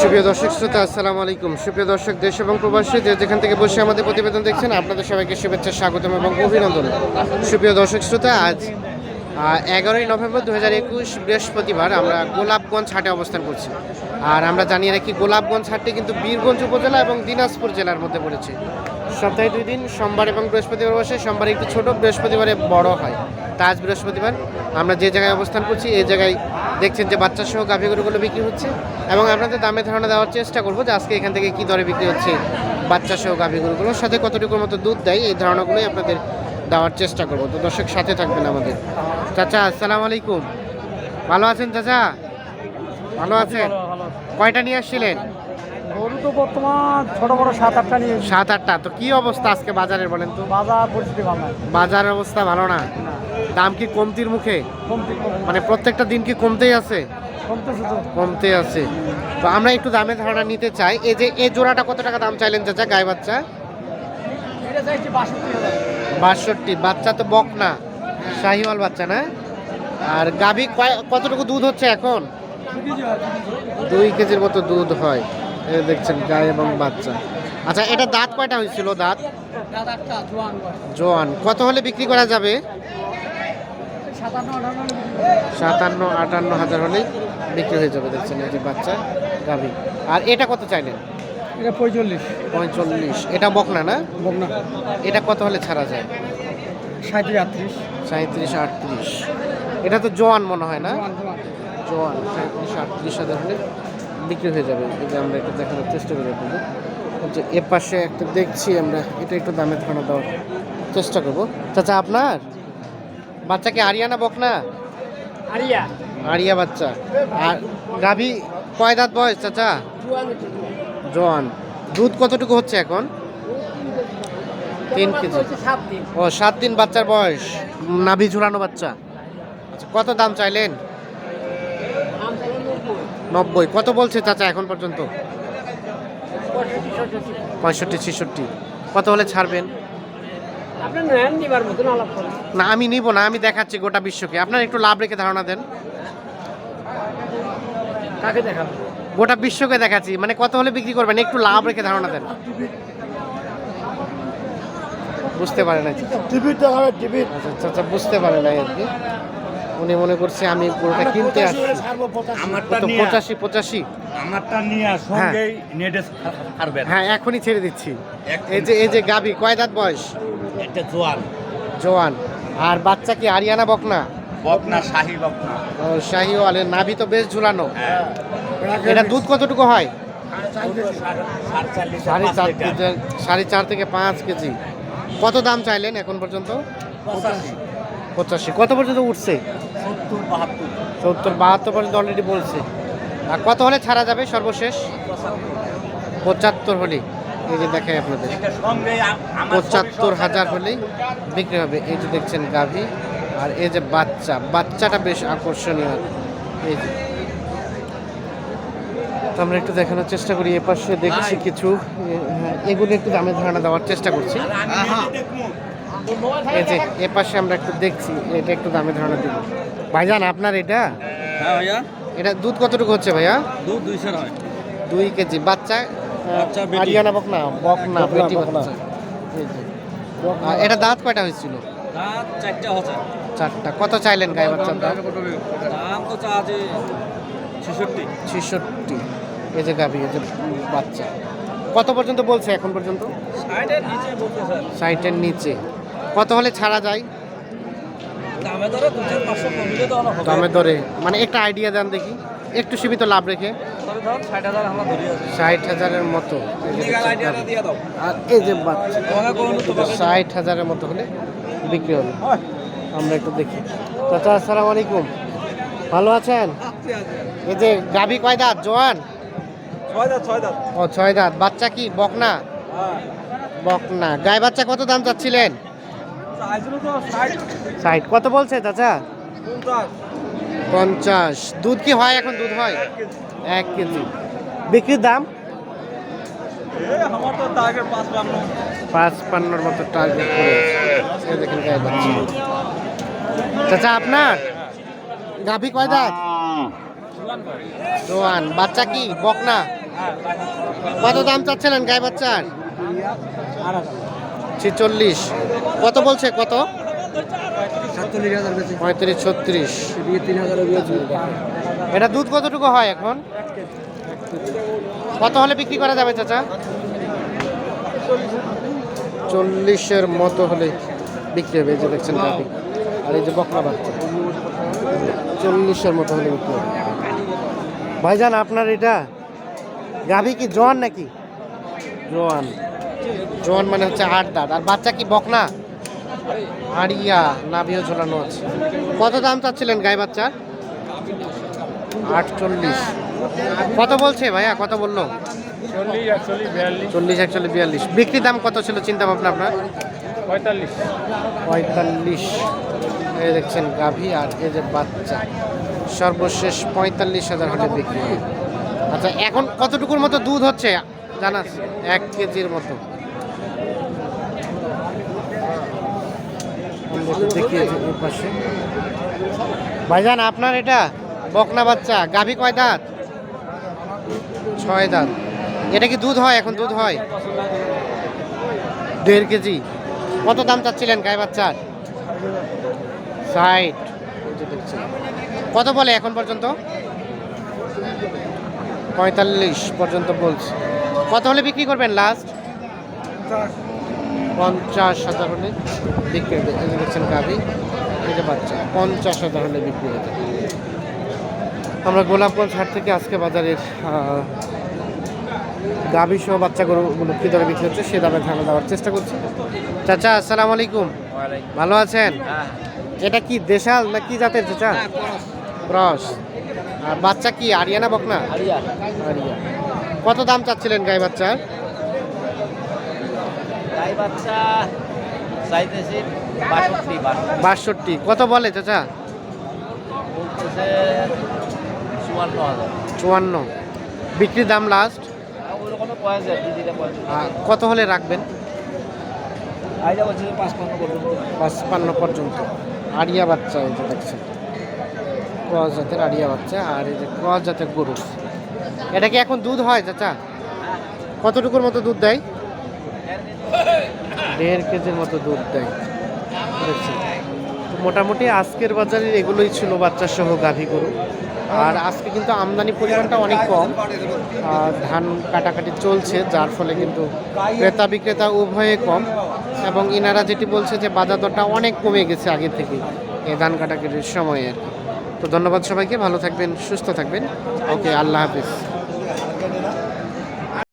সুপ্রিয় দর্শক, শ্রোতা, আসসালামু আলাইকুম। সুপ্রিয় দর্শক, দেশ এবং প্রবাসী যে যেখান থেকে বসে আমাদের প্রতিবেদন দেখছেন, আপনাদের সবাইকে শুভেচ্ছা, স্বাগতম এবং অভিনন্দন। সুপ্রিয় দর্শক, শ্রোতা, আজ এগারোই নভেম্বর দু হাজার একুশ বৃহস্পতিবার আমরা গোলাপগঞ্জ হাটে অবস্থান করছি। আর আমরা জানিয়ে রাখি গোলাপগঞ্জ হাটটি কিন্তু বীরগঞ্জ উপজেলা এবং দিনাজপুর জেলার মধ্যে পড়েছে। সপ্তাহে দুই দিন, সোমবার এবং বৃহস্পতিবার বসে সোমবার একটু ছোট, বৃহস্পতিবারে বড় হয়। তা আজ বৃহস্পতিবার আমরা যে জায়গায় অবস্থান করছি, এই জায়গায় দেখছেন যে বাচ্চা সহ গাভী গরুগুলো বিক্রি হচ্ছে এবং আপনাদের দামে ধারণা দেওয়ার চেষ্টা করব যে আজকে এখান থেকে কী দরে বিক্রি হচ্ছে বাচ্চা সহ গাভী গরুগুলোর সাথে কতটুকুর মতো দুধ দেয় এই ধারণাগুলোই আপনাদের দেওয়ার চেষ্টা করব। তো দর্শক সাথে থাকবেন আমাদের। চাচা আসসালামু আলাইকুম। ভালো আছেন চাচা? ভালো আছেন? কয়টা নিয়ে আসছিলেন? গরু তো বর্তমান ছোট বড় সাত আটটা নিয়ে সাত আটটা। তো কি অবস্থা আজকে বাজারের বলেন তো? বাজার পরিস্থিতি ভালো না। অবস্থা ভালো না, দাম কি কমতির মুখে? মানে প্রত্যেকটা দিন কি কমতেই আছে? কমতে আছে। তো আমরা একটু দামের ধারণা নিতে চাই। এই যে এই জোড়াটা কত টাকা দাম চাইলেন চাচা গায়ে বাচ্চা? বাষট্টি বাচ্চা তো বক না। শাহিওয়াল বাচ্চা না? আর গাভী কয়- কতটুকু দুধ হচ্ছে এখন। দুই কেজির মতো দুধ হয়। দেখছেন গায়ে এবং বাচ্চা। আচ্ছা এটা দাঁত কয়টা হয়েছিল দাঁত। জোয়ান। কত হলে বিক্রি করা যাবে? সাতান্ন, আটান্ন? হাজার হলেই বিক্রি হয়ে যাবে দেখছেন এই যে বাচ্চা গাভী। আর এটা কত চাইলেন? এটা পঁয়তাল্লিশ পঁয়তাল্লিশ এটা বকনা না? বকনা। এটা কত হলে ছাড়া যায়? সাঁত্রিশ আটত্রিশ। সাঁত্রিশ আটত্রিশ। এটা তো জোয়ান মনে হয় না? জোয়ান সাঁত্রিশ আটত্রিশ হাজার হলে বিক্রি হয়ে যাবে। যে আমরা একটু দেখানোর চেষ্টা করে করব যে এ পাশে একটা দেখছি আমরা এটা একটু দামে ধারণা দেওয়ার চেষ্টা করব। চাচা আপনার? বাচ্চা কি আরিয়ানা বকনা? আরিয়া। আরিয়া বাচ্চা। আর গাভী কয় দাঁত বয়স চাচা? জোয়ান। দুধ কতটুকু হচ্ছে এখন? তিন কেজি। ও সাত দিন বাচ্চার বয়স। নাভি ঝুলানো বাচ্চা। আচ্ছা কত দাম চাইলেন? নব্বই। কত বলছে চাচা এখন পর্যন্ত? পঁয়ষট্টি ছেষট্টি। কত হলে ছাড়বেন? না আমি নিব না আমি দেখাচ্ছি গোটা বিশ্বকে। আপনার একটু লাভ রেখে ধারণা দেন। কাকে দেখাবো গোটা বিশ্বকে দেখাচ্ছি মানে কত হলে বিক্রি করবেন? একটু লাভ রেখে ধারণা দেন। বুঝতে পারে না টিভির আচ্ছা আচ্ছা বুঝতে পারে না আর কি। উনি মনে করছে আমি পুরোটা কিনতে আসছি। আমারটা কত পঁচাশি পঁচাশি? আমারটা নিয়ে সঙ্গেই নেটে ছাড়বেন। হ্যাঁ এখনই ছেড়ে দিচ্ছি। এই যে এই যে গাবি কয় দাঁত বয়স? একটা জোয়ান। জোয়ান। আর বাচ্চা কি আরিয়ানা বকনা? বকনা শাহি বকনা। ও শাহিওয়ালের নাভি তো বেশ ঝুলানো। হ্যাঁ। এটা দুধ কতটুকু হয়? সাড়ে চার থেকে সাড়ে চার থেকে পাঁচ কেজি। কত দাম চাইলেন এখন পর্যন্ত? পঁচাশি। পঁচাশি। কত পর্যন্ত উঠছে? সত্তর বাহাত্তর পর্যন্ত অলরেডি বলছে। আর কত হলে ছাড়া যাবে সর্বশেষ? পঁচাত্তর হলে। এই যে দেখাই আপনাদের। পঁচাত্তর হাজার হলেই বিক্রি হবে। এই যে দেখছেন গাভী। আর এই যে বাচ্চা বাচ্চাটা বেশ আকর্ষণীয়। এই যে। আমরা একটু দেখানোর চেষ্টা করি। এ পাশে দেখছি কিছু। হ্যাঁ, এগুলো একটু দামে ধারণা দেওয়ার চেষ্টা করছি। এই যে এ পাশে আমরা একটু দেখছি এটা একটু দামে ধারণা দিব ভাইজান আপনার এটা? হ্যাঁ ভাইয়া। এটা দুধ কতটুকু হচ্ছে ভাইয়া? দুধ দুইশো হয়। দুই কেজি। বাচ্চা বাচ্চা বেটি। আরিয়ানা বকনা? বকনা বেটি বাচ্চা। এটা দাঁত কয়টা হয়েছিল? দাম চারটা হচ্ছে। চারটা। কত চাইলেন গায়ে বাচ্চার দাম? দাম তো চা আছে ছেষট্টি। ছেষট্টি। এই যে গাভি এই যে বাচ্চা। কত পর্যন্ত বলছে এখন পর্যন্ত? ষাটের নিচে বলতে স্যার। ষাটের নিচে। কত হলে ছাড়া যায়? দামে ধরে দু চার পাঁচশো কমিলে তো অনেক হবে দামে দরে। মানে একটা আইডিয়া দেন দেখি। একটু সীমিত লাভ রেখে। ষাট হাজারের মতো। আর এই যে ষাট হাজারের মতো হলে বিক্রি হবে। আমরা একটু দেখি। চাচা আসসালাম আলাইকুম। ভালো আছেন? এই যে গাভি কয় দাঁত? জোয়ান? ও ছয় দাঁত। বাচ্চা কি? বকনা? হ্যাঁ। বকনা। গায়ে বাচ্চা কত দাম চাচ্ছিলেন? ষাট। কত বলছে চাচা? পঞ্চাশ। দুধ কি হয় এখন? দুধ হয়? এক কেজি। বিক্রির দাম? পাঁচ পান্ন পান্নর মতো টার্গেট করে দেখেন গায়ে বাচ্চা। চাচা আপনার? গাভি কয় দাঁত? জোয়ান। বাচ্চা কি? বকনা? কত দাম চাচ্ছিলেন গায়ে বাচ্চার? ছিচল্লিশ। কত বলছে? কত? হাজার পঁয়ত্রিশ ছত্রিশ। তিন হাজার এটা দুধ কতটুকু হয় এখন? কত হলে বিক্রি করা যাবে চাচা? চল্লিশের মতো হলে বিক্রি হবে এই যে দেখছেন আর এই যে বকনা বাচ্চা। চল্লিশের মতো হলে বিক্রি হবে। ভাইজান আপনার এটা গাভি কি জোয়ান নাকি? জোয়ান। জোয়ান মানে হচ্ছে আট দাঁত। আর বাচ্চা কি বকনা? আড়িয়া নাভিও ঝোলানো আছে। কত দাম চাচ্ছিলেন গাই বাচ্চার? আটচল্লিশ। কত বলছে ভাইয়া? কত বলল? চল্লিশ একচল্লিশ বিয়াল্লিশ। চল্লিশ একচল্লিশ বিয়াল্লিশ। বিক্রি দাম কত ছিল চিন্তা ভাবনা আপনার? পঁয়তাল্লিশ। পঁয়তাল্লিশ। এই দেখছেন গাভী আর এই যে বাচ্চা। সর্বশেষ পঁয়তাল্লিশ হাজার হলে বিক্রি। আচ্ছা এখন কতটুকুর মতো দুধ হচ্ছে? জানাস, এক কেজির মতো। ভাইজান, আপনার এটা বকনা বাচ্চা, গাভী কয় দাঁত? ছয় দাঁত। এটা কি দুধ হয়? এখন দুধ হয়? দেড় কেজি। কত দাম চাচ্ছিলেন গায়ে বাচ্চার? ষাট। কত বলে এখন পর্যন্ত? পঁয়তাল্লিশ পর্যন্ত বলছে। কত হলে বিক্রি করবেন লাস্ট পঞ্চাশ। হাজার হলে বিক্রি দেখছেন গাভি এই যে বাচ্চা পঞ্চাশ হাজার হলে বিক্রি হয়ে যাবে আমরা গোলাপগঞ্জ হাট থেকে আজকে বাজারের গাভী সহ বাচ্চা গরুগুলো কী দরে বিক্রি হচ্ছে সে দামে ধারণা দেওয়ার চেষ্টা করছি। চাচা আসসালামু আলাইকুম। ভালো আছেন? এটা কি দেশাল না কি জাতের চাচা? ক্রস। আর বাচ্চা কি আরিয়ানা বকনা? আরিয়া। আরিয়া। কত দাম চাচ্ছিলেন গাই বাচ্চার? গাই বাচ্চা চাইতেছি বাষট্টি কত বলে চাচা? চুয়ান্ন বিক্রির দাম লাস্ট কত হলে রাখবেন? পাঁচপান্ন পর্যন্ত। আরিয়া বাচ্চা এই যে দেখছেন। ক্রস জাতের আরিয়া বাচ্চা আর এই যে ক্রস জাতের গরু। এটা কি এখন দুধ হয়, চাচা? কতটুকুর মতো দুধ দেয়? দেড় কেজির মতো দুধ দেয়। মোটামুটি আজকের বাজারে এগুলোই ছিল বাচ্চা সহ গাভী গরু। আর আজকে কিন্তু আমদানি পরিমাণটা অনেক কম। ধান কাটাকাটি চলছে, যার ফলে কিন্তু ক্রেতা বিক্রেতা উভয়ে কম। এবং ইনারা যেটি বলছে যে বাজার দরটা অনেক কমে গেছে আগে থেকে এই ধান কাটাকাটির সময়ে তো ধন্যবাদ সবাইকে, ভালো থাকবেন, সুস্থ থাকবেন। ওকে, আল্লাহ হাফিজ। জানি না